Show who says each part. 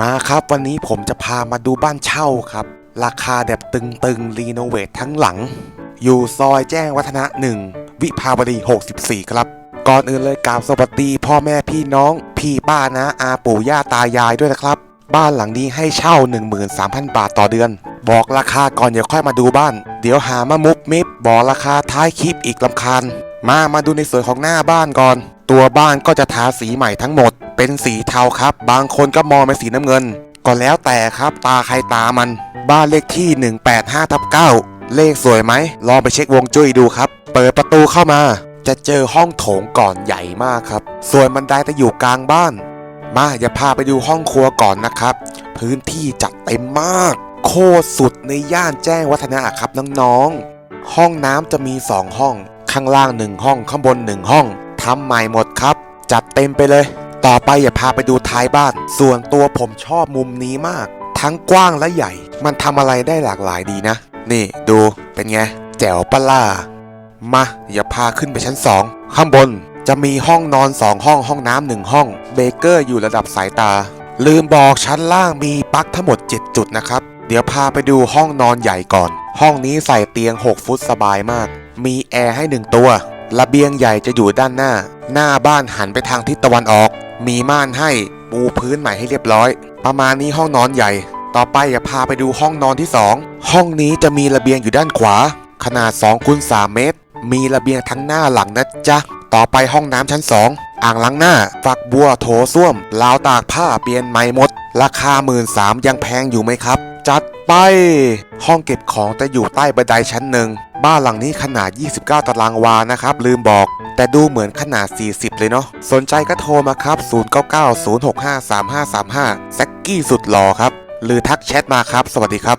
Speaker 1: มาครับวันนี้ผมจะพามาดูบ้านเช่าครับ ราคาแบบตึงๆรีโนเวททั้งหลัง อยู่ซอยแจ้งวัฒนะหนึ่งวิภาวดี 64 ครับ ก่อนอื่นเลยกราบสวัสดี พ่อแม่พี่น้อง พี่ป้านะอาปู่ย่าตายายด้วยนะครับ บ้านหลังนี้ให้เช่า 13,000 บาทต่อเดือน บอกราคาก่อนเดี๋ยวค่อยมาดูบ้าน เดี๋ยวหามามุบมิบบอกราคาท้ายคลิปอีกลำคาญมามาดูในส่วนของหน้าบ้านก่อน ตัวบ้านก็จะทาสีใหม่ทั้งหมด เป็นสีเทาครับ บางคนก็มองเป็นสีน้ำเงิน ก็แล้วแต่ครับตาใครตามัน บ้านเลขที่ 185ทับ9เลขสวยไหม ลองไปเช็ควงจุ้ยดูครับ เปิดประตูเข้ามา จะเจอห้องโถงก่อนใหญ่มากครับ ส่วนบันไดจะอยู่กลางบ้าน มาอย่าพาไปดูห้องครัวก่อนนะครับ พื้นที่จัดเต็มมาก โคตรสุดในย่านแจ้งวัฒนะครับน้องๆห้องน้ำจะมี 2 ห้อง ข้างล่าง 1 ห้อง ข้างบน 1 ห้อง ทำใหม่หมดครับ จัดเต็มไปเลย ต่อไปอย่าพาไปดูท้ายบ้าน ส่วนตัวผมชอบมุมนี้มาก ทั้งกว้างและใหญ่ มันทำอะไรได้หลากหลายดีนะ นี่ดูเป็นไง แจ๋วปะล่ามาอย่าพาขึ้นไปชั้น 2 ข้างบนจะมีห้องนอน 2 ห้องห้องน้ำหนึ่งห้อง เบเกอร์อยู่ระดับสายตา ลืมบอกชั้นล่างมีปลั๊กทั้งหมด 7 จุดนะครับ เดี๋ยวพาไปดูห้องนอนใหญ่ก่อน ห้องนี้ใส่เตียง 6 ฟุตสบายมาก มีแอร์ให้ 1 ตัว ระเบียงใหญ่จะอยู่ด้านหน้า หน้าบ้านหันไปทางทิศตะวันออก มีม่านให้ปูพื้นใหม่ให้เรียบร้อย ประมาณนี้ห้องนอนใหญ่ ต่อไปอย่าพาไปดูห้องนอนที่ 2 ห้องนี้จะมีระเบียงอยู่ด้านขวา ขนาด2คูณ3เมตร มีระเบียงทั้งหน้าหลังนะจ๊ะ ต่อไปห้องน้ำชั้น 2 อ่างล้างหน้า ฝักบัวโถส้วมราวตากผ้าเปลี่ยนใหม่หมด ราคา1 3ื่นสามยังแพงอยู่ไหมครับ จัดไป ห้องเก็บของจะอยู่ใต้บันไดชั้นหนึ่ง บ้านหลังนี้ขนาด 29 ตารางวานะครับ ลืมบอก แต่ดูเหมือนขนาด 40 เลยเนาะ สนใจก็โทรมาครับ 0990653535 แซกกี้สุดหล่อครับ หรือทักแชทมาครับ สวัสดีครับ